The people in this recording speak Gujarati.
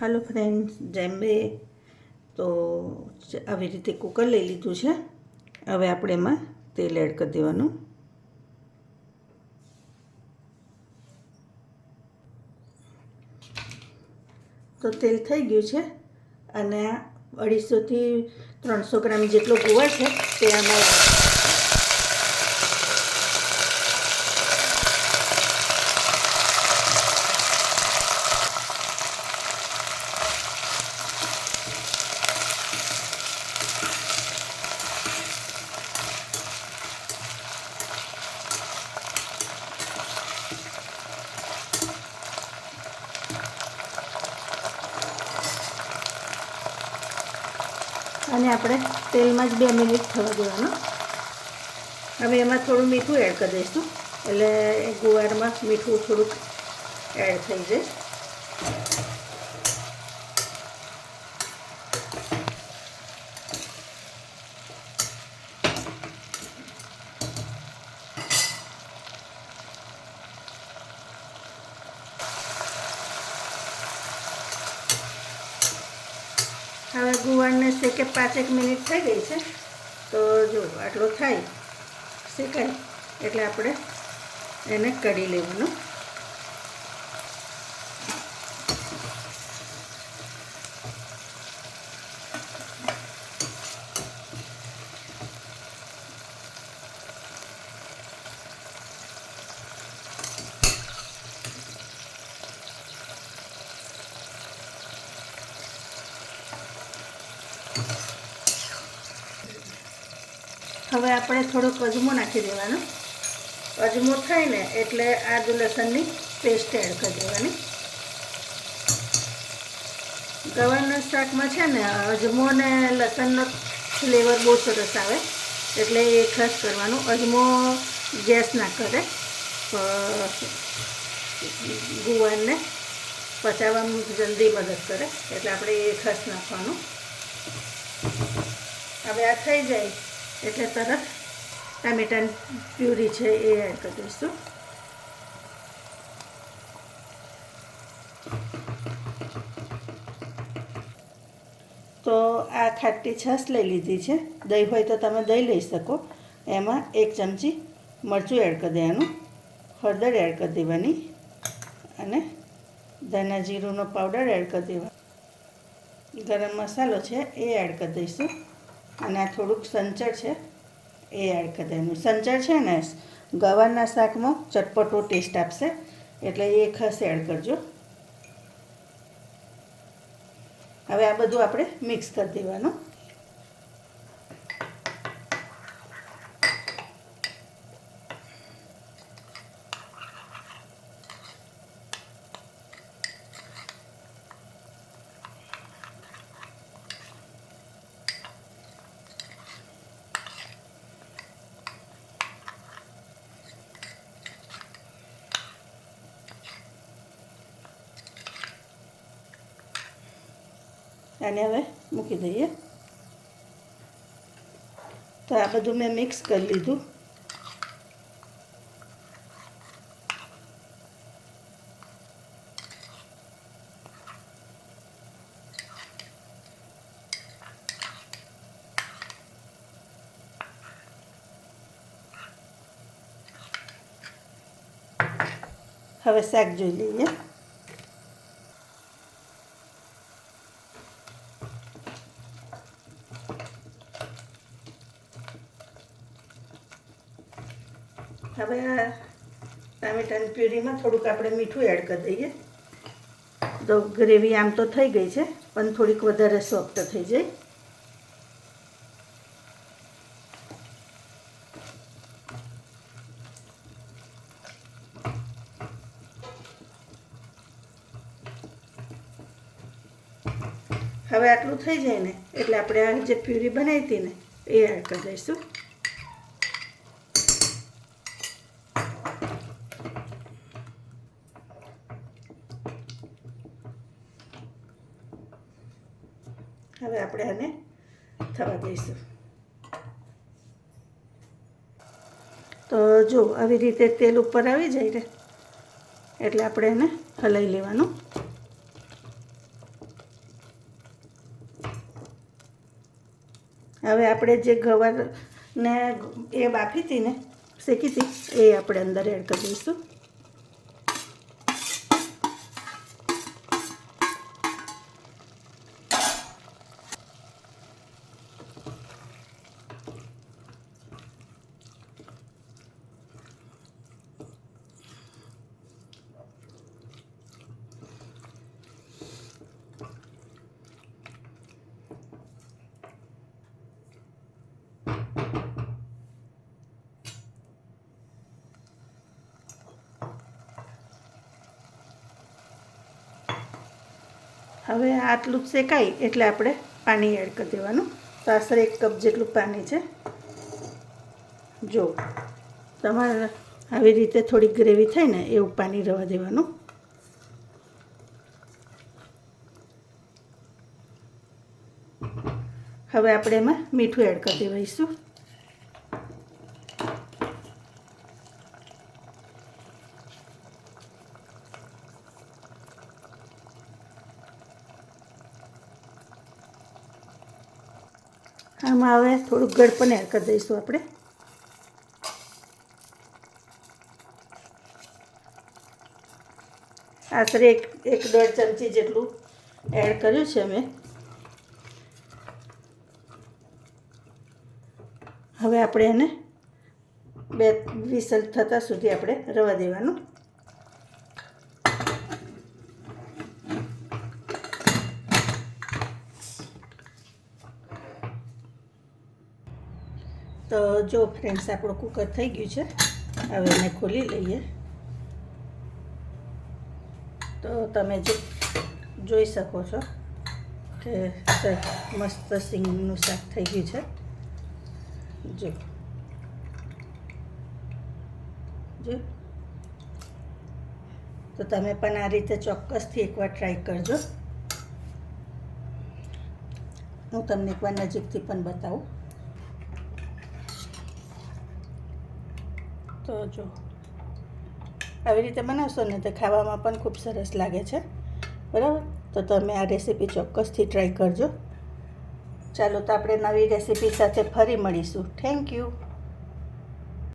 હાલો ફ્રેન્ડ્સ જેમ્બે તો આવી રીતે કુકર લઈ લીધું છે. હવે આપણે એમાં તેલ એડ કરી દેવાનું. તો તેલ થઈ ગયું છે. અને અઢીસોથી ત્રણસો ગ્રામ જેટલો ગુવાર છે, તે આમાં અને આપણે તેલમાં જ બે મિનિટ થવા દેવાનું. હવે એમાં થોડું મીઠું એડ કરી દઈશું. એટલે ગુવારમાં મીઠું થોડુંક એડ થઈ જાય. હવે ગુવારને શેકે પાંચેક મિનિટ થઈ ગઈ છે. તો જો આટલો થાય, શેકાય, એટલે આપણે એને કઢી લેવાનું. હવે આપણે થોડોક અજમો નાખી દેવાનો. અજમો થાય ને એટલે આદુ લસણની પેસ્ટ એડ કરી દેવાની. ગવારના શાકમાં છે ને અજમો ને લસણનો ફ્લેવર બહુ સરસ આવે. એટલે એ ખાસ કરવાનું. અજમો ગેસ ના કરે. ગુવારને પચાવવામાં જલ્દી મદદ કરે. એટલે આપણે એ ખાસ નાખવાનું. હવે આ થઈ જાય. એટલે તરત ટામેટાની પ્યુરી છે એ એડ કરી દઈશું. તો આ ખાટી છાશ લઈ લીધી છે. દહીં હોય તો તમે દહીં લઈ શકો. એમાં એક ચમચી મરચું એડ કરી દેવાનું. હળદર એડ કરી દેવાની. અને ધાણા જીરુંનો પાવડર એડ કરી દેવાનો. ગરમ મસાલો છે એ એડ કરી દઈશું. અને આ થોડુંક સંચળ છે, એ એડ કરી દેવાનું. સંચળ છે ને, ગવારના શાકમાં ચટપટો ટેસ્ટ આપશે, એટલે એ ખાસ એડ કરજો. હવે આ બધું આપણે મિક્સ કરી દેવાનું. આને હવે મૂકી દઈએ તો આ બધું મેં મિક્સ કરી લીધું હવે શાક જોઈ લઈએ હવે આ ટામેટાની પ્યુરીમાં થોડુંક આપણે મીઠું એડ કરી દઈએ. તો ગ્રેવી આમ તો થઈ ગઈ છે, પણ થોડીક વધારે સોફ્ટ થઈ જાય. હવે આટલું થઈ જાય ને, એટલે આપણે આ જે પ્યુરી બનાવી હતી ને, એ એડ કરી દઈશું. હવે આપણે આને થવા દઈશું. તો જો, આવી રીતે તેલ ઉપર આવી જાય ને, એટલે આપણે એને હલાવી લેવાનું. હવે આપણે જે ગવારને એ બાફી હતી ને, શેકી હતી, એ આપણે અંદર એડ કરી દઈશું. હવે આટલું શેકાય એટલે આપણે પાણી એડ કરી દેવાનું. તો આશરે એક કપ જેટલું પાણી છે. જો, તમારે આવી રીતે થોડી ગ્રેવી થાય ને એવું પાણી રવા દેવાનું. હવે આપણે એમાં મીઠું એડ કરી દેવાઈશું આમાં હવે થોડુંક ગળપણ એડ કરી દઈશું આપણે. આશરે એક એક દોઢ ચમચી જેટલું એડ કર્યું છે મેં. હવે આપણે એને બે વિસલ થતાં સુધી આપણે રવા દેવાનું. તો જો ફ્રેન્ડ્સ આપણું કુકર થઈ ગયું છે. હવે એને ખોલી લઈએ. તો તમે જો જોઈ શકો છો કે મસ્ત સિંગનું શાક થઈ ગયું છે. જો. જો. તો તમે પણ આ રીતે ચોક્કસથી એકવાર ટ્રાય કરજો. હું તમને એકવાર નજીકથી પણ બતાવું. તો જો, આવી રીતે બનાવશો ને તો ખાવામાં પણ ખૂબ સરસ લાગે છે. બરાબર? તો તમે આ રેસીપી ચોક્કસથી ટ્રાય કરજો. ચાલો તો આપણે નવી રેસીપી સાથે ફરી મળીશું. Thank you